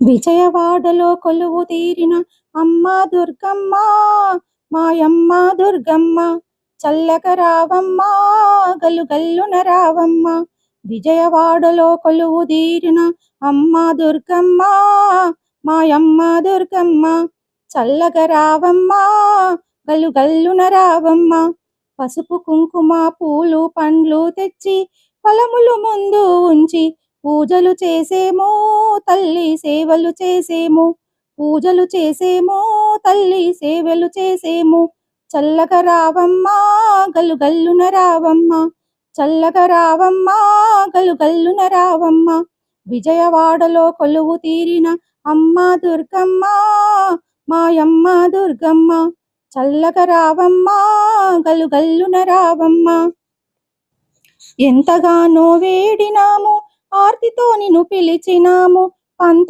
విజయవాడలో కొలువు తీరిన అమ్మ దుర్గమ్మ మాయమ్మ దుర్గమ్మ చల్లక రావమ్మ గలుగల్లున రావమ్మ. విజయవాడలో కొలువు తీరిన అమ్మ దుర్గమ్మ మాయమ్మ దుర్గమ్మ చల్లగ రావమ్మ గలుగల్లున రావమ్మ. పసుపు కుంకుమ పూలు పండ్లు తెచ్చి ఫలములు ముందు ఉంచి పూజలు చేసేమో తల్లి సేవలు చేసేము. పూజలు చేసేమో తల్లి సేవలు చేసేము. చల్లక రావమ్మా గలుగల్లున రావమ్మ. చల్లక రావమ్మా గలుగల్లున రావమ్మ. విజయవాడలో కొలువు తీరిన అమ్మ దుర్గమ్మ మాయమ్మ దుర్గమ్మ. చల్లక రావమ్మా గలుగల్లున రావమ్మ. ఎంతగానో వేడిన ఆర్తితో నిన్ను పిలిచినాము. పంత